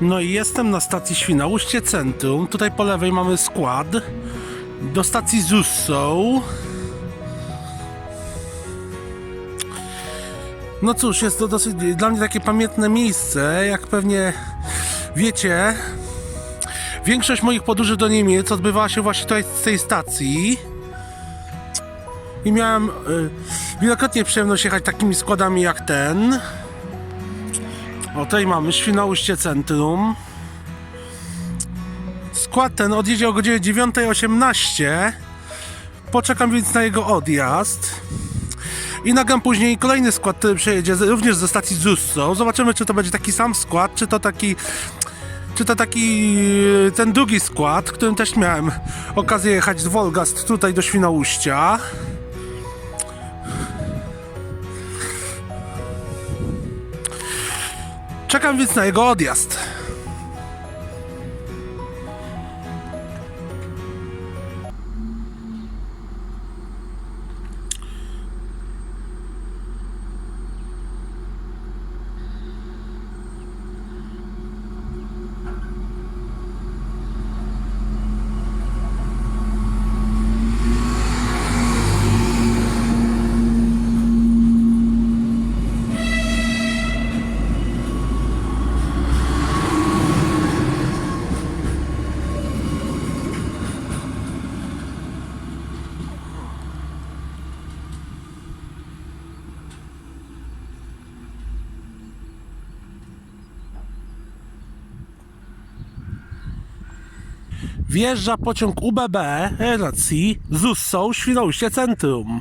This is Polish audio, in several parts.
No i jestem na stacji Świnoujście Centrum. Tutaj po lewej mamy skład. Do stacji Zussą. No cóż, jest to dosyć dla mnie takie pamiętne miejsce. Jak pewnie wiecie, większość moich podróży do Niemiec odbywała się właśnie tutaj z tej stacji. I miałem y, wielokrotnie przyjemność jechać takimi składami jak ten. O, tutaj mamy Świnoujście Centrum. Skład ten odjedzie o godzinie 9.18. Poczekam więc na jego odjazd. I nagram później kolejny skład, który przejedzie również ze stacji Zusso. Zobaczymy, czy to będzie taki sam skład, czy to taki. Czy to taki ten drugi skład, którym też miałem okazję jechać z Wolgast tutaj do Świnoujścia. Czekam więc na jego odjazd. Wjeżdża pociąg UBB relacji z Ussą Świnoujście Centrum.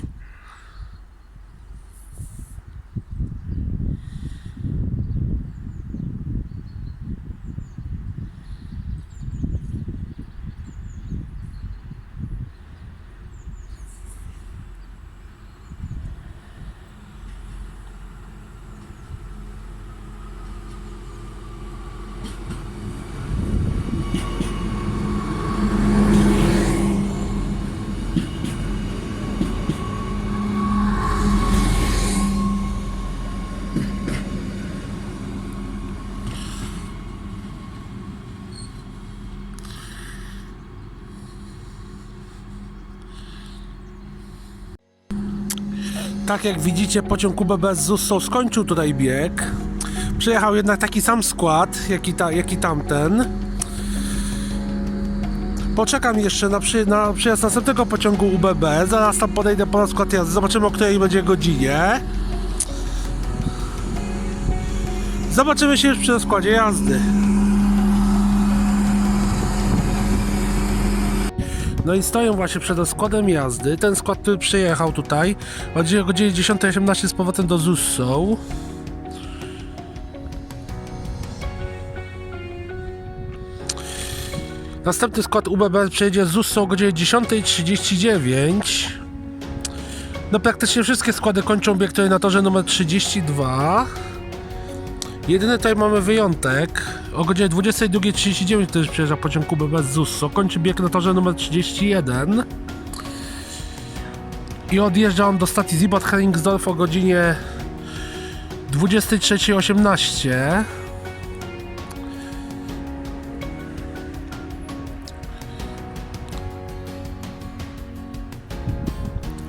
Tak jak widzicie, pociąg UBB z Zussą skończył tutaj bieg. Przyjechał jednak taki sam skład, jak i, ta, jak i tamten. Poczekam jeszcze na, przy, na przyjazd następnego pociągu UBB. Zaraz tam podejdę po skład jazdy. Zobaczymy, o której będzie godzinie. Zobaczymy się już przy składzie jazdy. No i stoję właśnie przed składem jazdy. Ten skład, który przyjechał tutaj, o godzinie 10.18 z powrotem do Zussą. Następny skład UBB przyjedzie z Zussą o godzinie 10.39. No praktycznie wszystkie składy kończą bieg tutaj na torze numer 32. Jedyny tutaj mamy wyjątek. O godzinie 22.39 też przyjeżdża pociąg UBB z Zusso. Kończy bieg na torze numer 31. I odjeżdża on do stacji Zibot Herringsdorf o godzinie 23.18.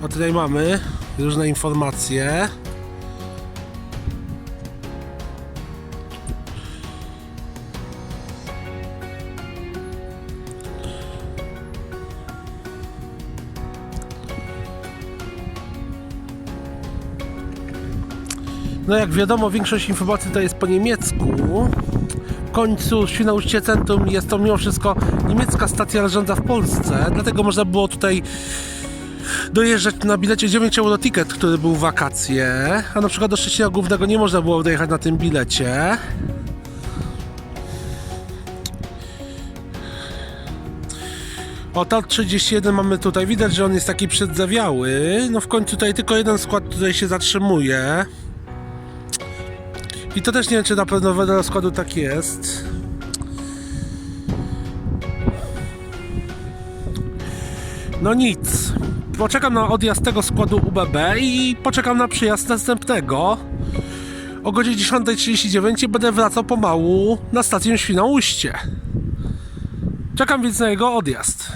A tutaj mamy różne informacje. No jak wiadomo, większość informacji to jest po niemiecku. W końcu Świnoujście Centrum jest to mimo wszystko niemiecka stacja leżąca w Polsce, dlatego można było tutaj dojeżdżać na bilecie 9 euro ticket, który był w wakacje, a na przykład do Szczecina Głównego nie można było dojechać na tym bilecie. O, tor 31 mamy tutaj. Widać, że on jest taki przedzawiały. No w końcu tutaj tylko jeden skład tutaj się zatrzymuje. I to też nie wiem, czy na pewno wedle rozkładu tak jest. No nic. Poczekam na odjazd tego składu UBB i poczekam na przyjazd następnego. o godzinie 10.39 i będę wracał pomału na stację Świnoujście. Czekam więc na jego odjazd.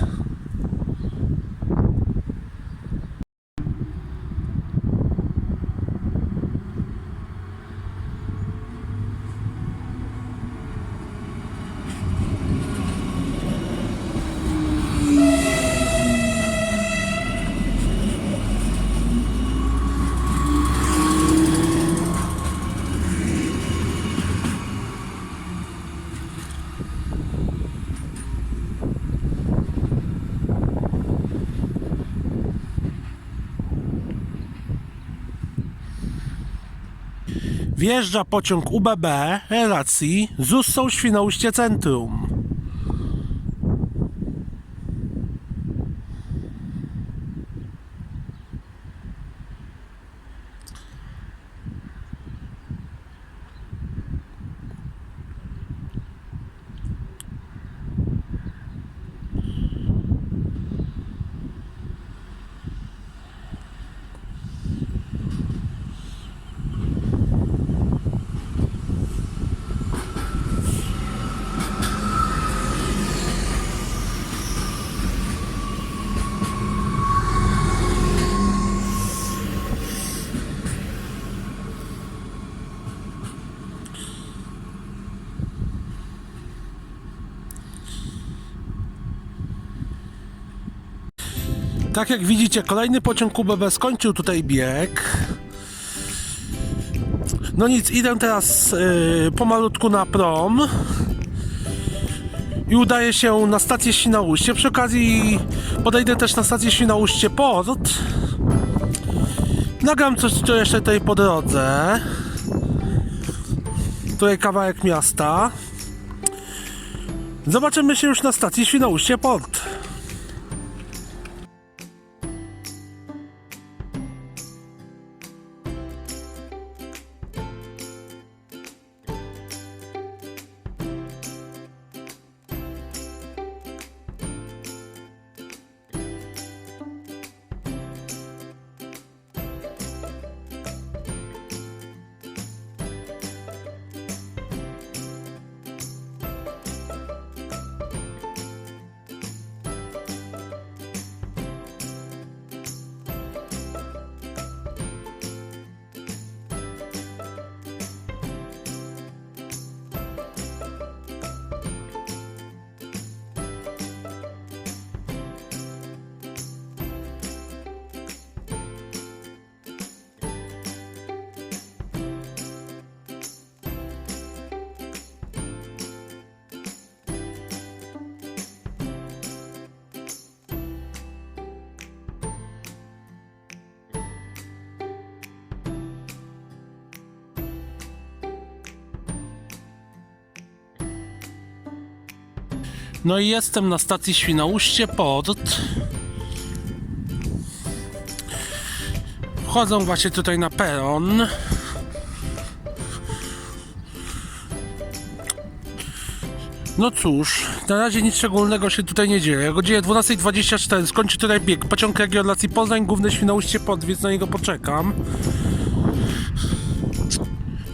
Wjeżdża pociąg UBB relacji z Ussą Świnoujście Centrum. Tak jak widzicie, kolejny pociąg UBB skończył tutaj bieg. No nic, idę teraz yy, pomalutku na prom i udaję się na stację Świnoujście. Przy okazji podejdę też na stację Świnoujście Port. Nagram coś co jeszcze tutaj po drodze. Tutaj kawałek miasta. Zobaczymy się już na stacji Świnoujście Port. No i jestem na stacji Świnoujście Port. Wchodzą właśnie tutaj na peron. No cóż, na razie nic szczególnego się tutaj nie dzieje. O godzinie 12.24 skończy tutaj bieg. Pociąg regionacji Poznań, główne Świnoujście Port, więc na niego poczekam.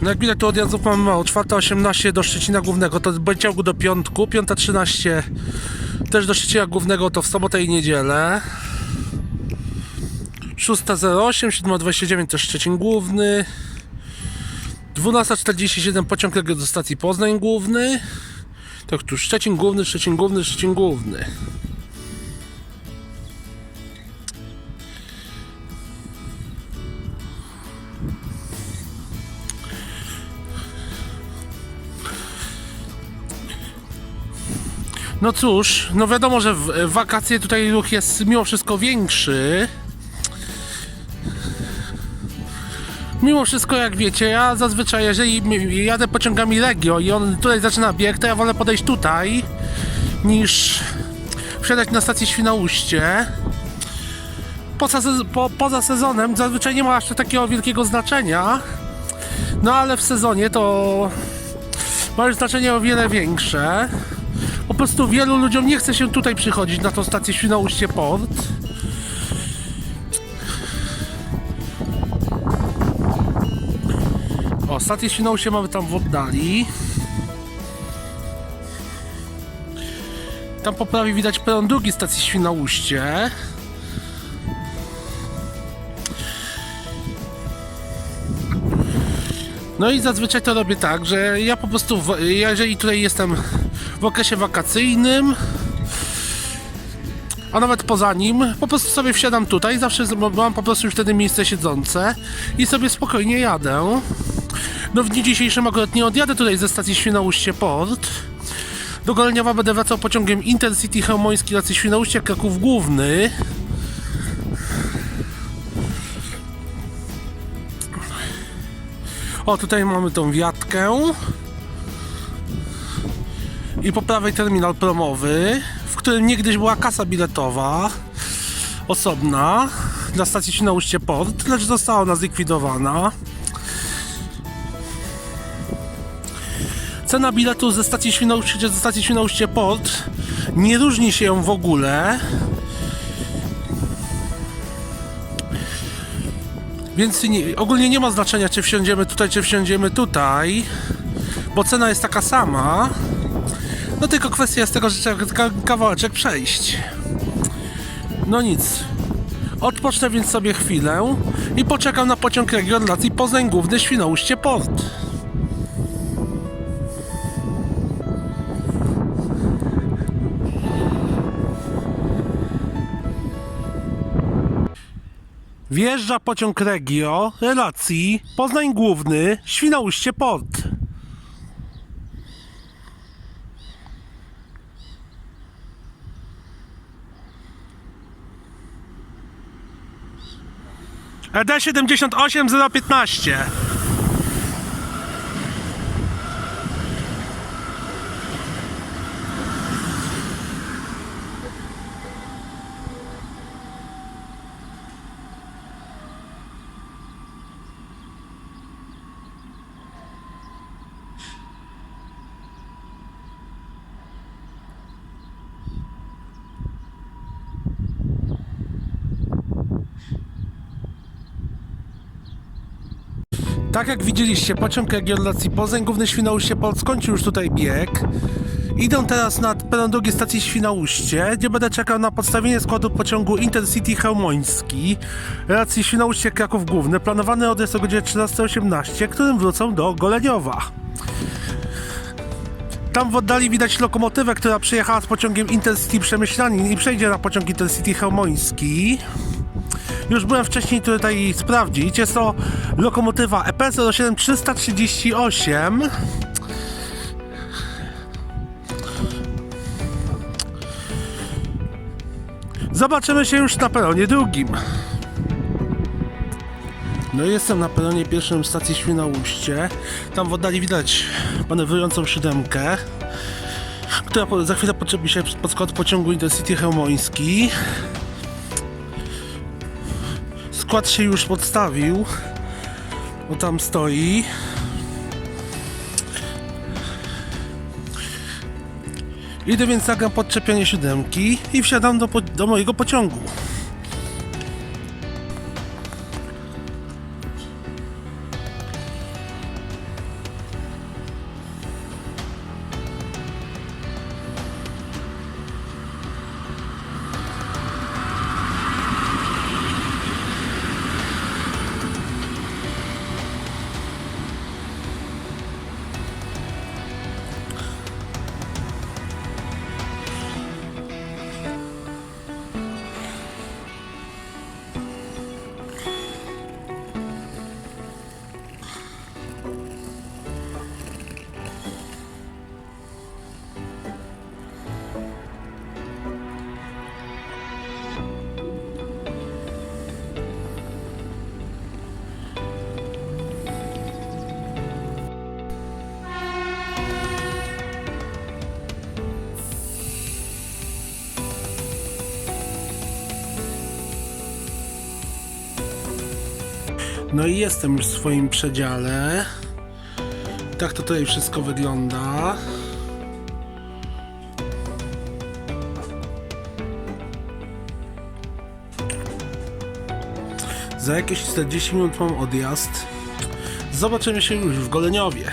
No jak widać tu odjazdów mamy mało. 4.18 do Szczecina Głównego to w ciągu do piątku. 5.13 też do Szczecina Głównego to w sobotę i niedzielę. 6.08, 7.29 to Szczecin Główny. 12.47 pociąg do stacji Poznań Główny. To tu Szczecin Główny, Szczecin Główny, Szczecin Główny. No cóż, no wiadomo, że w wakacje tutaj ruch jest mimo wszystko większy. Mimo wszystko, jak wiecie, ja zazwyczaj, jeżeli jadę pociągami Regio i on tutaj zaczyna bieg, to ja wolę podejść tutaj, niż wsiadać na stację Świnoujście. Poza, sez- po, poza sezonem zazwyczaj nie ma aż takiego wielkiego znaczenia, no ale w sezonie to ma już znaczenie o wiele większe. Po prostu wielu ludziom nie chce się tutaj przychodzić na tą stację Świnoujście Port. O, stację Świnoujście mamy tam w oddali. Tam po prawej widać peron drugi stacji Świnoujście. No i zazwyczaj to robię tak, że ja po prostu, jeżeli tutaj jestem w okresie wakacyjnym, a nawet poza nim, po prostu sobie wsiadam tutaj, zawsze mam po prostu już wtedy miejsce siedzące i sobie spokojnie jadę. No w dniu dzisiejszym akurat nie odjadę tutaj ze stacji Świnoujście Port. Do Goleniowa będę wracał pociągiem Intercity Chełmoński racji Świnoujście Kraków Główny. O, tutaj mamy tą wiatkę. I po prawej terminal promowy, w którym niegdyś była kasa biletowa osobna dla stacji Świnoujście Port, lecz została ona zlikwidowana. Cena biletu ze stacji Świnoujście ze stacji Świnoujście Port nie różni się w ogóle. Więc nie, ogólnie nie ma znaczenia, czy wsiądziemy tutaj, czy wsiądziemy tutaj, bo cena jest taka sama. No tylko kwestia jest tego, że trzeba ka- kawałeczek przejść. No nic. Odpocznę więc sobie chwilę i poczekam na pociąg regionacji Poznań Główny Świnoujście Port. Wjeżdża pociąg Regio relacji Poznań Główny Świnoujście Port. ED 78015 Tak jak widzieliście, pociąg regionacji Poznań Główny Świnoujście Port skończył już tutaj bieg. Idę teraz na peron drugiej stacji Świnoujście, gdzie będę czekał na podstawienie składu pociągu Intercity Chełmoński relacji Świnoujście Kraków Główny, planowany odjazd o godzinie 13.18, którym wrócą do Goleniowa. Tam w oddali widać lokomotywę, która przyjechała z pociągiem Intercity Przemyślanin i przejdzie na pociąg Intercity Chełmoński. Już byłem wcześniej tutaj sprawdzić. Jest to lokomotywa E EP 07338. Zobaczymy się już na peronie drugim. No jestem na peronie pierwszym stacji Świnoujście. Tam w oddali widać manewrującą siódemkę, która za chwilę poczepi się pod skład pociągu Intercity Chełmoński. Skład się już podstawił, bo tam stoi. Idę więc nagram podczepianie siódemki i wsiadam do, do mojego pociągu. No i jestem już w swoim przedziale. Tak to tutaj wszystko wygląda. Za jakieś 40 minut mam odjazd. Zobaczymy się już w Goleniowie.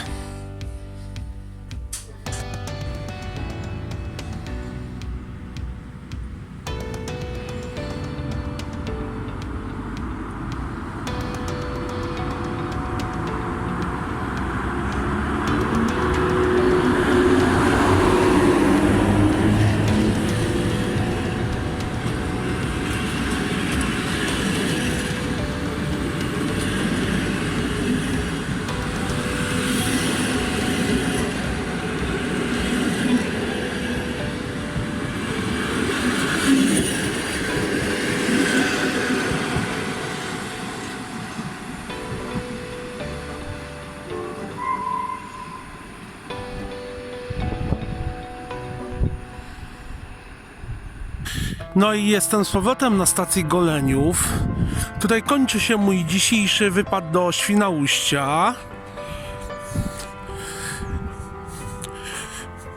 No i jestem z powrotem na stacji Goleniów. Tutaj kończy się mój dzisiejszy wypad do Świnoujścia.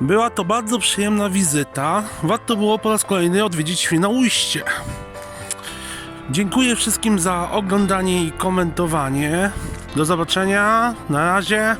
Była to bardzo przyjemna wizyta. Warto było po raz kolejny odwiedzić Świnoujście. Dziękuję wszystkim za oglądanie i komentowanie. Do zobaczenia. Na razie.